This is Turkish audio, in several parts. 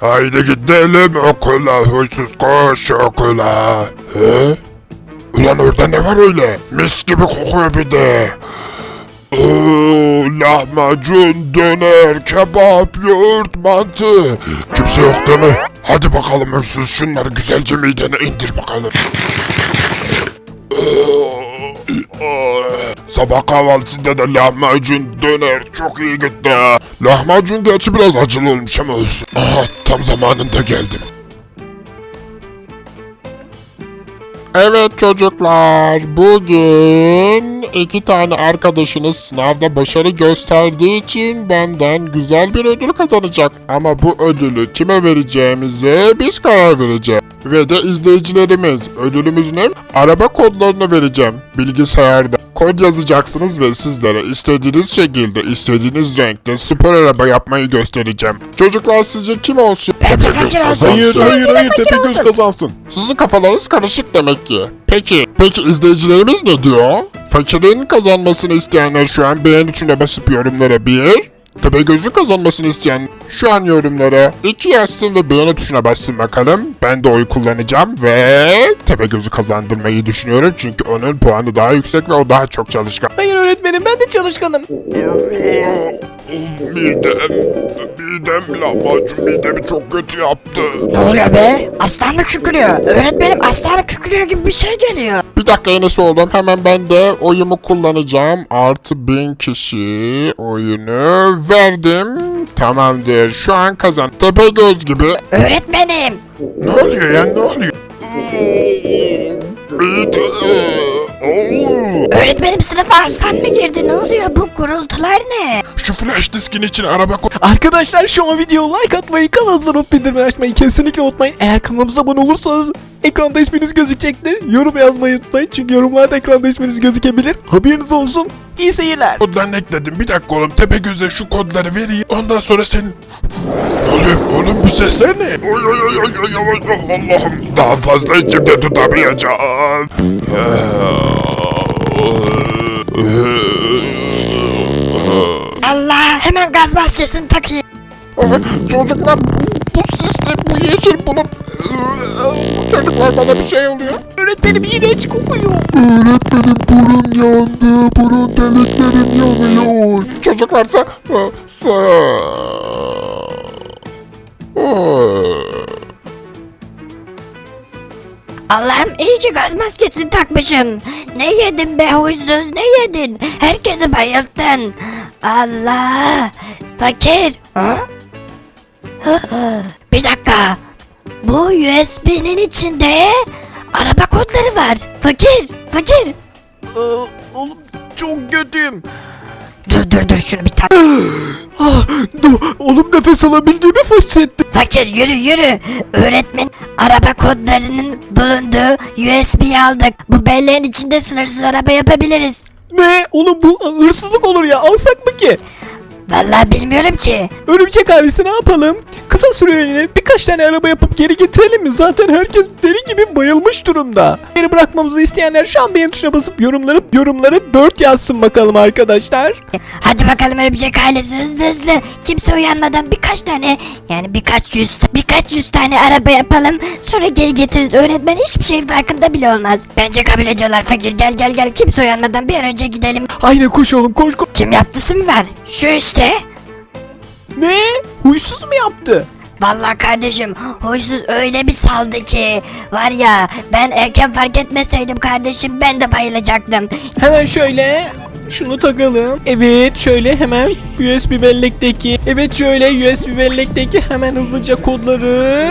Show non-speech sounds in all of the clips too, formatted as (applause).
Haydi gidelim okula huysuz koş okula. He? Ulan orada ne var öyle? Mis gibi kokuyor bir de. Oo, lahmacun, döner, kebap, yoğurt, mantı. Kimse yok değil mi? Hadi bakalım hırsız şunları güzelce midene indir bakalım. Sabah kahvaltısında da lahmacun, döner çok iyi gitti. Lahmacun gerçi biraz acılı olmuş ama olsun. Aha tam zamanında geldim. Evet çocuklar, bugün iki tane arkadaşınız sınavda başarı gösterdiği için benden güzel bir ödül kazanacak. Ama bu ödülü kime vereceğimize biz karar vereceğiz. Ve de izleyicilerimiz, ödülümüz ne? Araba kodlarını vereceğim. Bilgisayarda kod yazacaksınız ve sizlere istediğiniz şekilde, istediğiniz renkte spor araba yapmayı göstereceğim. Çocuklar sizce kim olsun? Bence fakir olsun. kazansın. Hayır hayır hayır Tepegöz kazansın. Sizin kafalarınız karışık demek ki. Peki, peki izleyicilerimiz ne diyor? Fakirin kazanmasını isteyenler şu an beğen tuşuna basıp yorumlara bir, Tepegöz'ün kazanmasını isteyen şu an yorumlara iki yazsın ve beğeni tuşuna bassın bakalım. Ben de oy kullanacağım ve Tepegöz'ü kazandırmayı düşünüyorum çünkü onun puanı daha yüksek ve o daha çok çalışkan. Hayır öğretmenim ben de çalışkanım. Midem, midem lahmacun midemi çok kötü yaptı. Ne oluyor be? Aslan mı kükrüyor? Öğretmenim aslan kükrüyor gibi bir şey geliyor. Bir dakika Enes oğlum hemen ben de oyumu kullanacağım. Artı bin kişi oyunu verdim. Tamamdır şu an kazan. Tepegöz gibi. Öğretmenim. Ne oluyor ya ne oluyor? Mide. Öğretmenim sınıfa aslan mı girdi? Ne oluyor? Bu gurultular ne? Şu flash diskin için araba koy. Arkadaşlar şu an videoya like atmayı, kanalımıza not bildirimi açmayı kesinlikle unutmayın. Eğer kanalımıza abone olursanız ekranda isminiz gözükecektir. Yorum yazmayı unutmayın çünkü yorumlarda ekranda isminiz gözükebilir. Haberiniz olsun. İyi seyirler. Kodlarını ekledim. Bir dakika oğlum Tepegöz'e şu kodları vereyim. Ondan sonra senin... Ne oluyor oğlum bu sesler ne? Oy oy oy oy oy Allah'ım daha fazla içimde tutamayacağım. Allah hemen gaz maskesini takayım. Çocuklar bu sesler bu yeşil bulut. Çocuklar bana bir şey oluyor. Öğretmenim iğrenç kokuyor. Öğretmenim burun yandı. Burun deliklerim yanıyor. Çocuklar sa... sa... Allah'ım iyi ki gaz maskesini takmışım. Ne yedin be huysuz ne yedin? Herkesi bayılttın. Allah. Fakir. Ha? Bir dakika. Bu USB'nin içinde araba kodları var. Fakir. Fakir. Ee, oğlum çok kötüyüm. Dur dur dur şunu bir tak. (gasps) Ah, dur, oğlum nefes alabildiğimi fark ettim. Fakir yürü yürü. Öğretmen araba kodlarının bulunduğu USB'yi aldık. Bu belleğin içinde sınırsız araba yapabiliriz. Ne? Oğlum bu hırsızlık olur ya. Alsak mı ki? Vallahi bilmiyorum ki. Örümcek ailesi ne yapalım? Kısa süreliğine birkaç tane araba yapıp geri getirelim mi? Zaten herkes deli gibi bayılmış durumda. Geri bırakmamızı isteyenler şu an beğen tuşuna basıp yorumları yorumları 4 yazsın bakalım arkadaşlar. Hadi bakalım örümcek ailesi hızlı hızlı. Kimse uyanmadan birkaç tane yani birkaç yüz birkaç yüz tane araba yapalım. Sonra geri getiririz. Öğretmen hiçbir şey farkında bile olmaz. Bence kabul ediyorlar fakir. Gel gel gel. Kimse uyanmadan bir an önce gidelim. Aynen koş oğlum koş koş. Kim yaptısı mı var? Şu işte. Ne? Huysuz mu yaptı? Vallahi kardeşim huysuz öyle bir saldı ki var ya ben erken fark etmeseydim kardeşim ben de bayılacaktım. Hemen şöyle şunu takalım. Evet şöyle hemen USB bellekteki. Evet şöyle USB bellekteki hemen hızlıca kodları.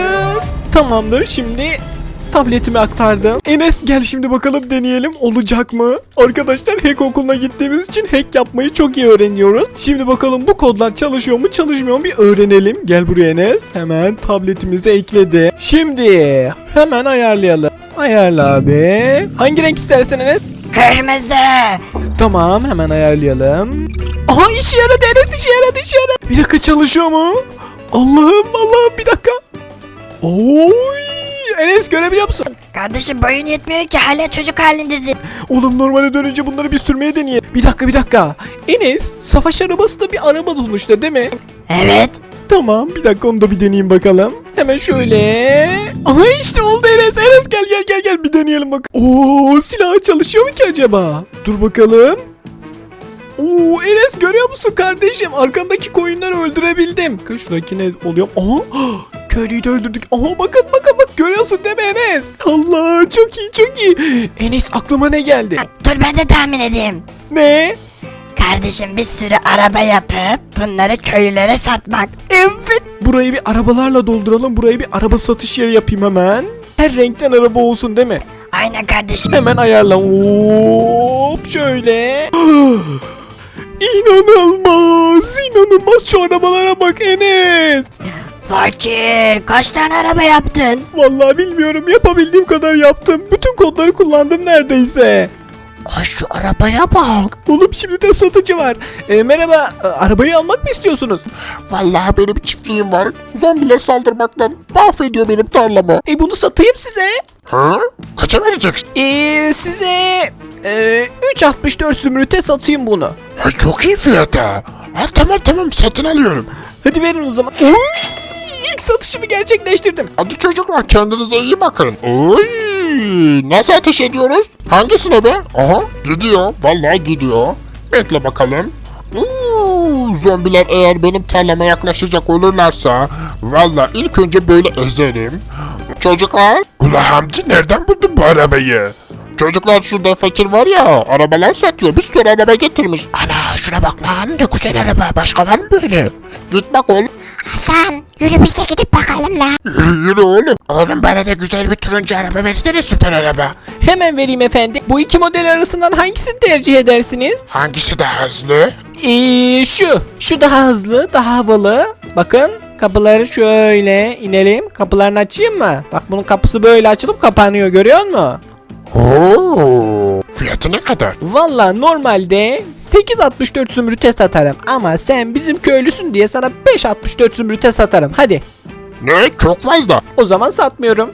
Tamamdır şimdi tabletime aktardım. Enes gel şimdi bakalım deneyelim olacak mı? Arkadaşlar hack okuluna gittiğimiz için hack yapmayı çok iyi öğreniyoruz. Şimdi bakalım bu kodlar çalışıyor mu çalışmıyor mu bir öğrenelim. Gel buraya Enes. Hemen tabletimize ekledi. Şimdi hemen ayarlayalım. Ayarla abi. Hangi renk istersen Enes? Kırmızı. Tamam hemen ayarlayalım. Aha işe yaradı Enes işe yaradı işe yaradı. Bir dakika çalışıyor mu? Allah'ım Allah'ım bir dakika. Oy Enes görebiliyor musun? Kardeşim boyun yetmiyor ki hala çocuk halindesin. Oğlum normale dönünce bunları bir sürmeye deneyelim. Bir dakika bir dakika. Enes savaş arabası da bir araba sonuçta değil mi? Evet. Tamam bir dakika onu da bir deneyeyim bakalım. Hemen şöyle. Aha işte oldu Enes. Enes gel gel gel gel bir deneyelim bak. Oo silah çalışıyor mu ki acaba? Dur bakalım. Oo Enes görüyor musun kardeşim? Arkandaki koyunları öldürebildim. Şuradaki ne oluyor? Aha köylüyü de öldürdük. Aha bakın bakın bak görüyorsun değil mi Enes? Allah çok iyi çok iyi. Enes aklıma ne geldi? Dur ben de tahmin edeyim. Ne? Kardeşim bir sürü araba yapıp bunları köylülere satmak. Evet. Burayı bir arabalarla dolduralım. Burayı bir araba satış yeri yapayım hemen. Her renkten araba olsun değil mi? Aynen kardeşim. Hemen ayarla. Hop şöyle. (gasps) İnanılmaz. inanılmaz şu arabalara bak Enes. Fakir kaç tane araba yaptın? Vallahi bilmiyorum yapabildiğim kadar yaptım. Bütün kodları kullandım neredeyse. Ay şu arabaya bak. Oğlum şimdi de satıcı var. E, merhaba e, arabayı almak mı istiyorsunuz? Vallahi benim çiftliğim var. Zombiler saldırmaktan mahvediyor benim tarlamı. E bunu satayım size. Ha? Kaça vereceksin? E, size e, 3.64 zümrüte satayım bunu. Ay çok iyi fiyata. Al tamam tamam satın alıyorum. Hadi verin o zaman. İlk satışımı gerçekleştirdim. Hadi çocuklar kendinize iyi bakın. Oy! Nasıl ateş ediyoruz? Hangisine be? Aha gidiyor. Vallahi gidiyor. Bekle bakalım. Uuu, zombiler eğer benim tarlama yaklaşacak olurlarsa vallahi ilk önce böyle ezerim. Çocuklar. Ula Hamdi nereden buldun bu arabayı? Çocuklar şurada fakir var ya arabalar satıyor bir sürü araba getirmiş. Ana şuna bak lan ne güzel araba başka var mı böyle? Git bak oğlum. Hasan yürü biz de gidip bakalım la. Yürü yürü oğlum. Oğlum bana da güzel bir turuncu araba versene süper araba. Hemen vereyim efendim. Bu iki model arasından hangisini tercih edersiniz? Hangisi daha hızlı? Ee, şu. Şu daha hızlı, daha havalı. Bakın kapıları şöyle inelim. Kapılarını açayım mı? Bak bunun kapısı böyle açılıp kapanıyor görüyor musun? Oo. Fiyatı ne kadar? Valla normalde 8.64 zümrüte satarım ama sen bizim köylüsün diye sana 5.64 zümrüte satarım. Hadi Ne? Çok fazla. o zaman satmıyorum.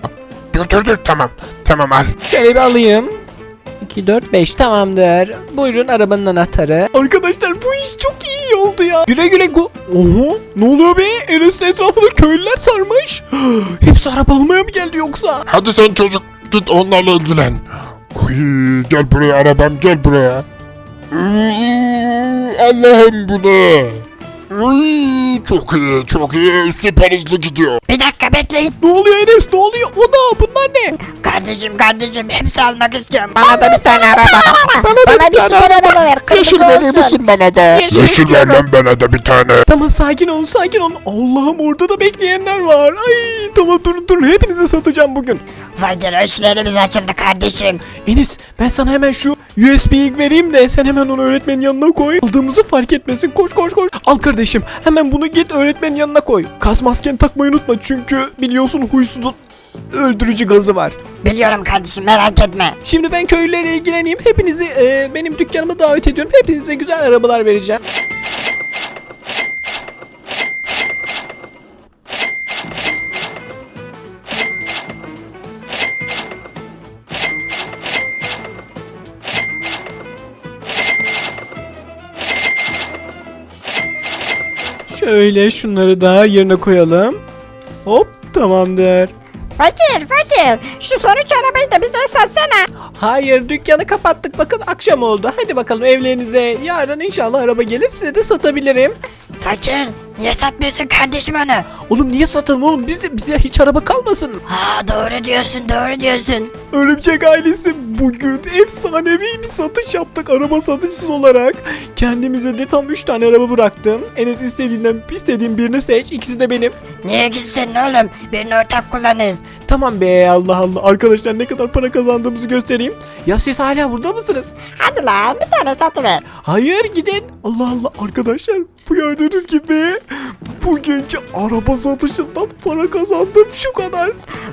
Dur dur dur tamam. Tamam al. Şöyle bir alayım. 2, 4, 5 tamamdır. Buyurun arabanın anahtarı. Arkadaşlar bu iş çok iyi oldu ya. Güle güle go... Oho ne oluyor be? Enes'in etrafını köylüler sarmış. (gasps) Hepsi araba almaya mı geldi yoksa? Hadi sen çocuk git onlarla ilgilen. Oy, gel buraya arabam gel buraya. Allah'ım bu? Uy, çok iyi çok iyi süper hızlı gidiyor. Bir dakika bekleyin. Ne oluyor Enes ne oluyor? O da bunlar ne? Kardeşim kardeşim hepsi almak istiyorum. Bana da bir tane araba. Bana bir süper araba ver. Yeşil Kırmızı verir olsun. misin bana da? Yeşil Yeşil ver istiyorum. lan bana da bir tane. Tamam sakin olun sakin olun. Allah'ım orada da bekleyenler var. Ay tamam durun durun hepinize satacağım bugün. Fakir işlerimiz açıldı kardeşim. Enes ben sana hemen şu USB'yi vereyim de sen hemen onu öğretmenin yanına koy. Aldığımızı fark etmesin. Koş koş koş. Al kardeşim hemen bunu git öğretmenin yanına koy. Kas maskeni takmayı unutma çünkü biliyorsun huysuzun öldürücü gazı var. Biliyorum kardeşim merak etme. Şimdi ben köylülerle ilgileneyim. Hepinizi e, benim dükkanıma davet ediyorum. Hepinize güzel arabalar vereceğim. Şöyle şunları da yerine koyalım. Hop tamamdır. Fakir fakir. Şu sonuç arabayı da bize satsana. Hayır dükkanı kapattık bakın akşam oldu. Hadi bakalım evlerinize. Yarın inşallah araba gelir size de satabilirim. Fakir niye satmıyorsun kardeşim onu? Oğlum niye satalım oğlum bize, bize hiç araba kalmasın. Ha doğru diyorsun doğru diyorsun. Örümcek ailesi bugün efsanevi bir satış yaptık araba satıcısı olarak. Kendimize de tam 3 tane araba bıraktım. Enes istediğinden istediğin birini seç ikisi de benim. Niye gitsin oğlum? Birini ortak kullanırız. Tamam be Allah Allah arkadaşlar ne kadar para kazandığımızı göstereyim. Ya siz hala burada mısınız? Hadi lan bir tane satıver. Hayır gidin. Allah Allah arkadaşlar bu gördüğünüz gibi bugünkü araba satışından para kazandım şu kadar.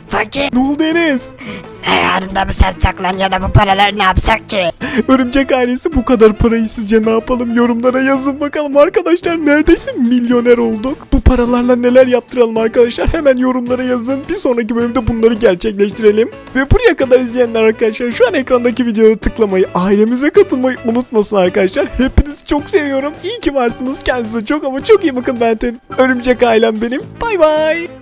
Fakir Ne oldu Enes? Ee, ardında mı sen saklan ya da bu paraları ne yapsak ki? Örümcek ailesi bu kadar parayı sizce ne yapalım? Yorumlara yazın bakalım arkadaşlar. Neredeyse milyoner olduk. Bu paralarla neler yaptıralım arkadaşlar? Hemen yorumlara yazın. Bir sonraki bölümde bunları gerçekleştirelim. Ve buraya kadar izleyenler arkadaşlar şu an ekrandaki videoya tıklamayı, ailemize katılmayı unutmasın arkadaşlar. Hepinizi çok seviyorum. İyi ki varsınız. Kendinize çok ama çok iyi bakın ben Örümcek ailem benim. Bay bay.